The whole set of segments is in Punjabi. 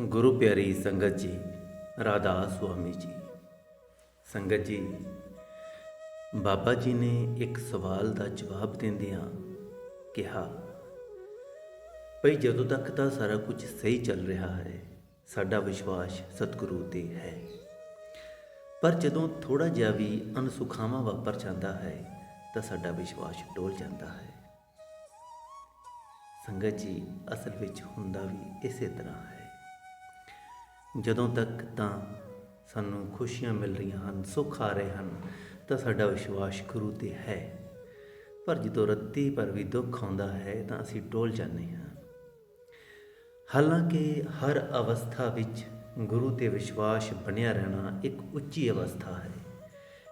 ਗੁਰੂ ਪਿਆਰੀ ਸੰਗਤ ਜੀ, ਰਾਧਾ ਸੁਆਮੀ ਜੀ। ਸੰਗਤ ਜੀ, ਬਾਬਾ ਜੀ ਨੇ ਇੱਕ ਸਵਾਲ ਦਾ ਜਵਾਬ ਦਿੰਦਿਆਂ ਕਿਹਾ, ਭਈ ਜਦੋਂ ਤੱਕ ਤਾਂ ਸਾਰਾ ਕੁਝ ਸਹੀ ਚੱਲ ਰਿਹਾ ਹੈ, ਸਾਡਾ ਵਿਸ਼ਵਾਸ ਸਤਿਗੁਰੂ ਤੇ ਹੈ। ਪਰ ਜਦੋਂ ਥੋੜਾ ਜਿਹਾ ਵੀ ਅਨਸੁਖਾਵਾਂ ਵਾਪਰ ਜਾਂਦਾ ਹੈ, ਤਾਂ ਸਾਡਾ ਵਿਸ਼ਵਾਸ ਡੋਲ ਜਾਂਦਾ ਹੈ। ਸੰਗਤ ਜੀ, ਅਸਲ ਵਿੱਚ ਹੁੰਦਾ ਵੀ ਇਸੇ ਤਰ੍ਹਾਂ ਹੈ। ਜਦੋਂ ਤੱਕ ਤਾਂ ਸਾਨੂੰ ਖੁਸ਼ੀਆਂ ਮਿਲ ਰਹੀਆਂ ਹਨ, ਸੁੱਖ ਆ ਰਹੇ ਹਨ, ਤਾਂ ਸਾਡਾ ਵਿਸ਼ਵਾਸ ਗੁਰੂ ਤੇ ਹੈ। ਪਰ ਜਦੋਂ ਰੱਤੀ ਪਰ ਵੀ ਦੁੱਖ ਆਉਂਦਾ ਹੈ, ਤਾਂ ਅਸੀਂ ਡੋਲ ਜਾਂਦੇ ਹਾਂ। ਹਾਲਾਂਕਿ ਹਰ ਅਵਸਥਾ ਵਿੱਚ ਗੁਰੂ ਤੇ ਵਿਸ਼ਵਾਸ ਬਣਿਆ ਰਹਿਣਾ ਇੱਕ ਉੱਚੀ ਅਵਸਥਾ ਹੈ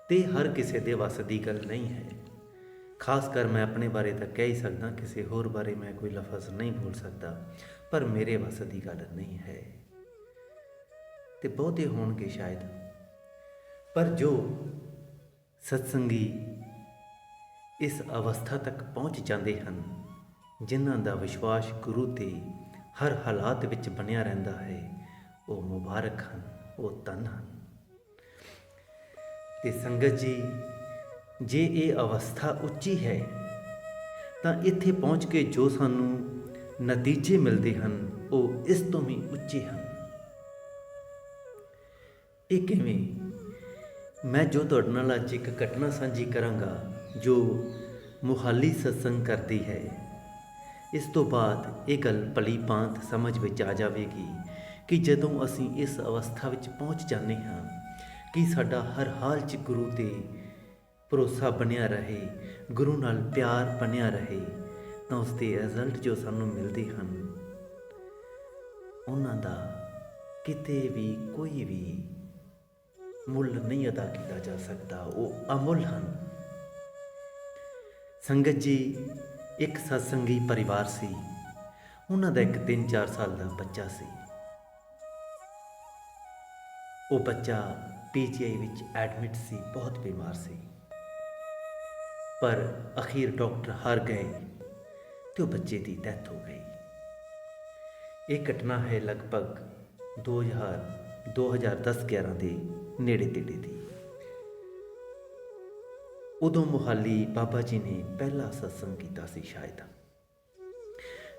ਤੇ ਹਰ ਕਿਸੇ ਦੇ ਵੱਸ ਦੀ ਗੱਲ ਨਹੀਂ ਹੈ। ਖਾਸ ਕਰ ਮੈਂ ਆਪਣੇ ਬਾਰੇ ਤਾਂ ਕਹਿ ਹੀ ਸਕਦਾ, ਕਿਸੇ ਹੋਰ ਬਾਰੇ ਮੈਂ ਕੋਈ ਲਫ਼ਜ਼ ਨਹੀਂ ਬੋਲ ਸਕਦਾ, ਪਰ ਮੇਰੇ ਵੱਸ ਦੀ ਗੱਲ ਨਹੀਂ ਹੈ। ਤੇ ਬਹੁਤੇ ਹੋਣਗੇ ਸ਼ਾਇਦ। ਪਰ ਜੋ ਸਤਸੰਗੀ ਇਸ ਅਵਸਥਾ ਤੱਕ ਪਹੁੰਚ ਜਾਂਦੇ ਹਨ, ਜਿਨ੍ਹਾਂ ਦਾ ਵਿਸ਼ਵਾਸ ਗੁਰੂ ਤੇ ਹਰ ਹਾਲਾਤ ਵਿੱਚ ਬਣਿਆ ਰਹਿੰਦਾ ਹੈ, ਉਹ ਮੁਬਾਰਕ ਹਨ, ਉਹ ਧਨ ਹਨ। ਤੇ ਸੰਗਤ ਜੀ, ਜੇ ਇਹ ਅਵਸਥਾ ਉੱਚੀ ਹੈ, ਤਾਂ ਇੱਥੇ ਪਹੁੰਚ ਕੇ ਜੋ ਸਾਨੂੰ ਨਤੀਜੇ ਮਿਲਦੇ ਹਨ, ਉਹ ਇਸ ਤੋਂ ਵੀ ਉੱਚੇ ਹਨ। ਇਹ ਕਿਵੇਂ? ਮੈਂ ਜੋ ਤੁਹਾਡੇ ਨਾਲ ਅੱਜ ਇੱਕ ਘਟਨਾ ਸਾਂਝੀ ਕਰਾਂਗਾ, ਜੋ ਮੁਹਾਲੀ ਸਤਸੰਗ ਕਰਦੀ ਹੈ। ਇਸ ਤੋਂ ਬਾਅਦ ਇਹ ਗੱਲ ਭਲੀ ਭਾਂਤ ਸਮਝ ਵਿੱਚ ਆ ਜਾਵੇਗੀ ਕਿ ਜਦੋਂ ਅਸੀਂ ਇਸ ਅਵਸਥਾ ਵਿੱਚ ਪਹੁੰਚ ਜਾਂਦੇ ਹਾਂ, ਕਿ ਸਾਡਾ ਹਰ ਹਾਲ 'ਚ ਗੁਰੂ ਤੇ ਭਰੋਸਾ ਬਣਿਆ ਰਹੇ, ਗੁਰੂ ਨਾਲ ਪਿਆਰ ਬਣਿਆ ਰਹੇ, ਤਾਂ ਉਸ ਦੇ ਰਿਜ਼ਲਟ ਜੋ ਸਾਨੂੰ ਮਿਲਦੇ ਹਨ, ਉਹਨਾਂ ਦਾ ਕਿਤੇ ਵੀ ਕੋਈ ਵੀ ਮੁੱਲ ਨਹੀਂ ਅਦਾ ਕੀਤਾ ਜਾ ਸਕਦਾ, ਉਹ ਅਮੁੱਲ ਹਨ। ਸੰਗਤ ਜੀ, ਇੱਕ ਸਤਸੰਗੀ ਪਰਿਵਾਰ ਸੀ। ਉਹਨਾਂ ਦਾ ਇੱਕ 3-4 ਸਾਲ ਦਾ ਬੱਚਾ ਸੀ। ਉਹ ਬੱਚਾ ਪੀਜੀਆਈ ਵਿੱਚ ਐਡਮਿਟ ਸੀ, ਬਹੁਤ ਬਿਮਾਰ ਸੀ। ਪਰ ਅਖੀਰ ਡਾਕਟਰ ਹਾਰ ਗਏ ਤੇ ਉਹ ਬੱਚੇ ਦੀ ਡੈਥ ਹੋ ਗਈ। ਇਹ ਘਟਨਾ ਹੈ ਲਗਭਗ 2000 2010-11 ਦੇ। ਨੇੜੇ ਤੇੜੇ ਦੀ। ਉਦੋਂ ਮੁਹਾਲੀ ਬਾਬਾ ਜੀ ਨੇ ਪਹਿਲਾ ਸਤਸੰਗ ਕੀਤਾ ਸੀ ਸ਼ਾਇਦ।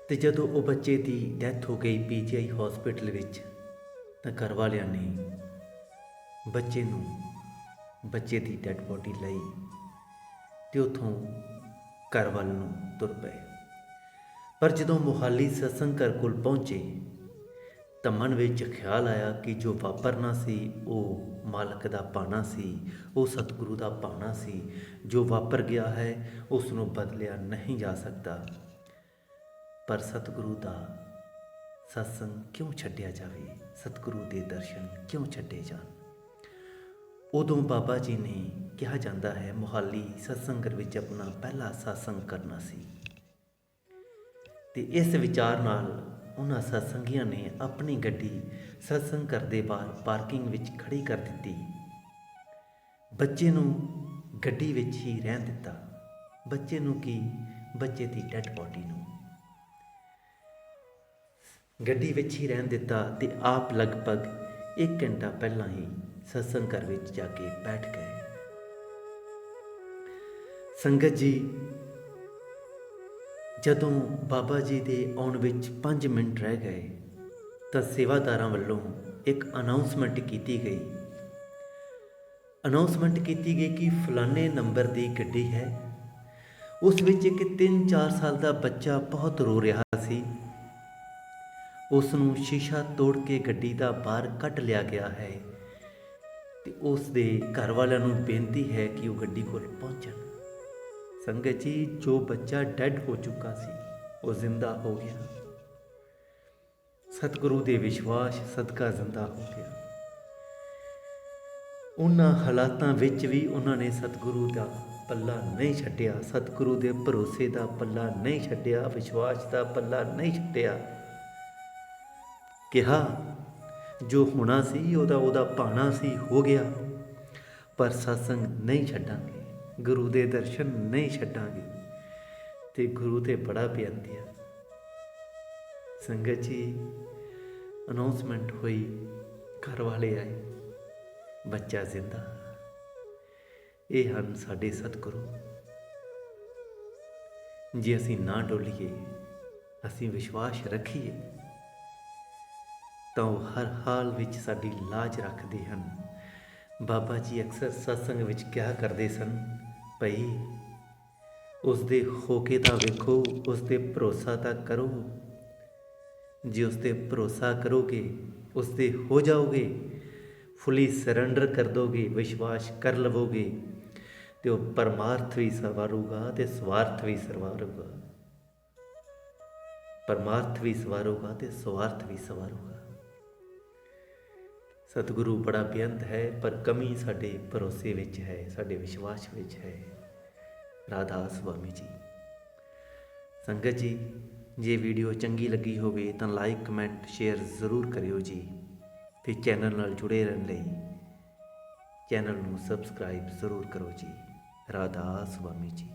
ਤੇ ਜਦੋਂ ਉਹ ਬੱਚੇ ਦੀ ਡੈਥ ਹੋ ਗਈ ਪੀਜੀਆਈ ਹਸਪੀਟਲ ਵਿੱਚ, ਤਾਂ ਘਰ ਵਾਲਿਆਂ ਨੇ ਬੱਚੇ ਨੂੰ ਬੱਚੇ ਦੀ ਡੈਡ ਬੋਡੀ ਲਈ ਤੇ ਉਥੋਂ ਘਰ ਵੱਲ ਨੂੰ ਤੁਰ ਪਏ। ਪਰ ਜਦੋਂ ਮੁਹਾਲੀ ਸਤਸੰਗ ਘਰ ਕੋਲ ਪਹੁੰਚੇ ਤਾਂ ਮਨ ਵਿੱਚ ਖਿਆਲ ਆਇਆ ਕਿ ਜੋ ਵਾਪਰਨਾ ਸੀ, ਉਹ ਮਾਲਕ ਦਾ ਪਾਣਾ ਸੀ, ਉਹ ਸਤਿਗੁਰੂ ਦਾ ਪਾਣਾ ਸੀ। ਜੋ ਵਾਪਰ ਗਿਆ ਹੈ ਉਸ ਨੂੰ ਬਦਲਿਆ ਨਹੀਂ ਜਾ ਸਕਦਾ। ਪਰ ਸਤਿਗੁਰੂ ਦਾ ਸਤਸੰਗ ਕਿਉਂ ਛੱਡਿਆ ਜਾਵੇ? ਸਤਿਗੁਰੂ ਦੇ ਦਰਸ਼ਨ ਕਿਉਂ ਛੱਡੇ ਜਾਣ? ਉਦੋਂ ਬਾਬਾ ਜੀ ਨੇ ਕਿਹਾ ਜਾਂਦਾ ਹੈ, ਮੁਹਾਲੀ ਸਤਸੰਗ ਵਿੱਚ ਆਪਣਾ ਪਹਿਲਾ ਸਤਸੰਗ ਕਰਨਾ ਸੀ। ਤੇ ਇਸ ਵਿਚਾਰ ਨਾਲ ਉਹਨਾਂ ਸਤਸੰਗੀਆਂ ਨੇ ਆਪਣੀ ਗੱਡੀ ਸਤਸੰਗ ਕਰਦੇ ਬਾਹਰ ਪਾਰਕਿੰਗ ਵਿੱਚ ਖੜੀ ਕਰ ਦਿੱਤੀ। ਬੱਚੇ ਨੂੰ ਗੱਡੀ ਵਿੱਚ ਹੀ ਰਹਿਣ ਦਿੱਤਾ। ਬੱਚੇ ਨੂੰ ਕੀ? ਬੱਚੇ ਦੀ ਡੈਡ ਬੋਡੀ ਨੂੰ। ਗੱਡੀ ਵਿੱਚ ਹੀ ਰਹਿਣ ਦਿੱਤਾ ਤੇ ਆਪ ਲਗਭਗ 1 ਘੰਟਾ ਪਹਿਲਾਂ ਹੀ ਸਤਸੰਗ ਘਰ ਵਿੱਚ ਜਾ ਕੇ ਬੈਠ ਗਏ। ਸੰਗਤ ਜੀ ਜਦੋਂ ਬਾਬਾ ਜੀ ਦੇ ਆਉਣ ਵਿੱਚ 5 ਮਿੰਟ ਰਹਿ ਗਏ, ਤਾਂ ਸੇਵਾਦਾਰਾਂ ਵੱਲੋਂ ਇੱਕ ਅਨਾਉਂਸਮੈਂਟ ਕੀਤੀ ਗਈ। ਅਨਾਉਂਸਮੈਂਟ ਕੀਤੀ ਗਈ ਕਿ ਫਲਾਣੇ ਨੰਬਰ ਦੀ ਗੱਡੀ ਹੈ। ਉਸ ਵਿੱਚ ਇੱਕ 3-4 ਸਾਲ ਦਾ ਬੱਚਾ ਬਹੁਤ ਰੋ ਰਿਹਾ ਸੀ। ਉਸ ਨੂੰ ਸ਼ੀਸ਼ਾ ਤੋੜ ਕੇ ਗੱਡੀ ਦਾ ਬਾਹਰ ਕੱਢ ਲਿਆ ਗਿਆ ਹੈ ਤੇ ਉਸ ਦੇ ਘਰ ਵਾਲਿਆਂ ਨੂੰ ਬੇਨਤੀ ਹੈ ਕਿ ਉਹ ਗੱਡੀ ਕੋਲ ਪਹੁੰਚਣ। ਸੰਗਤ ਜੀ, ਜੋ ਬੱਚਾ ਡੈਡ ਹੋ ਚੁੱਕਾ ਸੀ, ਉਹ ਜ਼ਿੰਦਾ ਹੋ ਗਿਆ। ਸਤਿਗੁਰੂ ਦੇ ਵਿਸ਼ਵਾਸ ਸਦਕਾ ਜ਼ਿੰਦਾ ਹੋ ਗਿਆ। ਉਹਨਾਂ ਹਾਲਾਤਾਂ ਵਿੱਚ ਵੀ ਉਹਨਾਂ ਨੇ ਸਤਿਗੁਰੂ ਦਾ ਪੱਲਾ ਨਹੀਂ ਛੱਡਿਆ, ਸਤਿਗੁਰੂ ਦੇ ਭਰੋਸੇ ਦਾ ਪੱਲਾ ਨਹੀਂ ਛੱਡਿਆ, ਵਿਸ਼ਵਾਸ ਦਾ ਪੱਲਾ ਨਹੀਂ ਛੱਡਿਆ। ਕਿਹਾ, ਜੋ ਹੋਣਾ ਸੀ, ਉਹਦਾ ਉਹਦਾ ਪਾਣਾ ਸੀ, ਹੋ ਗਿਆ, ਪਰ ਸਤਸੰਗ ਨਹੀਂ ਛੱਡਾਂਗੇ। ਗੁਰੂ ਦੇ ਦਰਸ਼ਨ ਨਹੀਂ ਛੱਡਾਂਗੇ। ਤੇ ਗੁਰੂ ਤੇ ਬੜਾ ਬੇਨਤੀ ਆ ਸੰਗਤ ਜੀ ਅਨਾਉਂਸਮੈਂਟ ਹੋਈ, ਘਰ ਵਾਲੇ ਆਏ। ਬੱਚਾ ਜ਼ਿੰਦਾ। ਇਹ ਹਨ ਸਾਡੇ ਸਤਿਗੁਰੂ। ਜੇ ਅਸੀਂ ਨਾ ਡੋਲੀਏ, ਅਸੀਂ ਵਿਸ਼ਵਾਸ ਰੱਖੀਏ, ਤਾਂ ਉਹ ਹਰ ਹਾਲ ਵਿੱਚ ਸਾਡੀ ਲਾਜ ਰੱਖਦੇ ਹਨ। ਬਾਬਾ ਜੀ ਅਕਸਰ ਸਤਸੰਗ ਵਿੱਚ ਕਿਹਾ ਕਰਦੇ ਸਨ? ਭਈ ਉਸ ਦੇ ਹੋ ਕੇ ਤਾਂ ਵੇਖੋ ਉਸ ਤੇ ਭਰੋਸਾ ਤਾਂ ਕਰੋ। ਜੇ ਉਸ ਤੇ ਭਰੋਸਾ ਕਰੋਗੇ ਉਸ ਤੇ ਹੋ ਜਾਓਗੇ। ਫੁੱਲੀ ਸਰੈਂਡਰ ਕਰ ਦੋਗੇ, ਵਿਸ਼ਵਾਸ ਕਰ ਲਵੋਗੇ। ਤੇ ਉਹ ਪਰਮਾਰਥ ਵੀ ਸਵਾਰੂਗਾ ਤੇ ਸਵਾਰਥ ਵੀ ਸਵਾਰੂਗਾ ਪਰਮਾਰਥ ਵੀ ਸਵਾਰੂਗਾ ਤੇ ਸਵਾਰਥ ਵੀ ਸਵਾਰੂਗਾ ਸਤਿਗੁਰੂ ਬੜਾ ਬੇਅੰਤ ਹੈ, ਪਰ ਕਮੀ ਸਾਡੇ ਭਰੋਸੇ ਵਿੱਚ ਹੈ, ਸਾਡੇ ਵਿਸ਼ਵਾਸ ਵਿੱਚ ਹੈ। ਰਾਧਾ ਸੁਆਮੀ ਜੀ। ਸੰਗਤ ਜੀ, ਜੇ ਵੀਡੀਓ ਚੰਗੀ ਲੱਗੀ ਹੋਵੇ ਤਾਂ ਲਾਈਕ, ਕਮੈਂਟ, ਸ਼ੇਅਰ ਜ਼ਰੂਰ ਕਰਿਓ ਜੀ ਤੇ ਚੈਨਲ ਨਾਲ ਜੁੜੇ ਰਹਿਣ ਲਈ ਚੈਨਲ ਨੂੰ ਸਬਸਕ੍ਰਾਈਬ ਜ਼ਰੂਰ ਕਰੋ ਜੀ। ਰਾਧਾ ਸੁਆਮੀ ਜੀ।